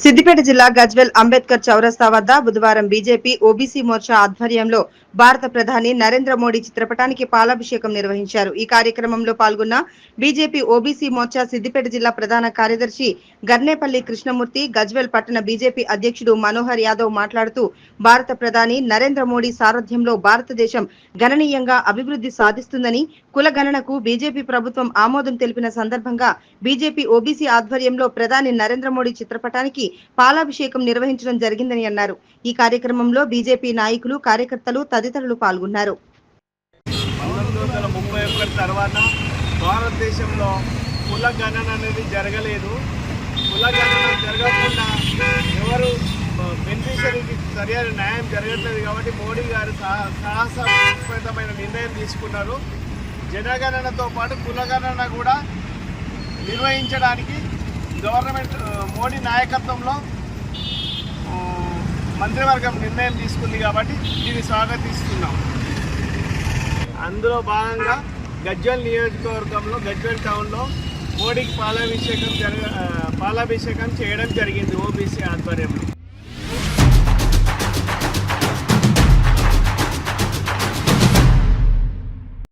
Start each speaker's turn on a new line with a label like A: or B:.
A: సిద్దిపేట జిల్లా గజ్వెల్ అంబేద్కర్ చౌరస్తా వద్ద బుధవారం బీజేపీ ఓబీసీ మోర్చా ఆధ్వర్యంలో భారత ప్రధాని నరేంద్ర మోడీ చిత్రపటానికి పాలాభిషేకం నిర్వహించారు. ఈ కార్యక్రమంలో పాల్గొన్న బీజేపీ ఓబీసీ మోర్చా సిద్దిపేట జిల్లా ప్రధాన కార్యదర్శి గర్నేపల్లి కృష్ణమూర్తి గజ్వెల్ పట్టణ బీజేపీ అధ్యక్షుడు మనోహర్ యాదవ్ మాట్లాడుతూ భారత ప్రధాని నరేంద్ర మోడీ సారథ్యంలో భారతదేశం గణనీయంగా అభివృద్ధి సాధిస్తుందని కుల గణనకు బీజేపీ ప్రభుత్వం ఆమోదం తెలిపిన సందర్భంగా బీజేపీ ఓబీసీ ఆధ్వర్యంలో ప్రధాని నరేంద్ర మోడీ చిత్రపటానికి పాలాభిషేకం నిర్వహించడం జరిగిందని అన్నారు. ఈ కార్యక్రమంలో బీజేపీ నాయకులు కార్యకర్తలు తదితరులు పాల్గొన్నారు.
B: ముప్పై ఒకటి తర్వాత భారతదేశంలో కుల గణన అనేది జరగలేదు. కుల గణన జరగకుండా ఎవరు బెనిఫిషరీకి సరైన న్యాయం జరగట్లేదు కాబట్టి మోడీ గారు సా- నిర్ణయం తీసుకున్నారు. జనగణనతో పాటు కులగణన కూడా నిర్వహించడానికి గవర్నమెంట్ మోడీ నాయకత్వంలో మంత్రివర్గం నిర్ణయం తీసుకుంది కాబట్టి దీన్ని స్వాగతిస్తున్నాం. అందులో భాగంగా గజ్వల్ నియోజకవర్గంలో గజ్వల్ టౌన్లో మోడీకి పాలాభిషేకం జరగ పాలాభిషేకం చేయడం జరిగింది ఓబీసీ ఆధ్వర్యంలో.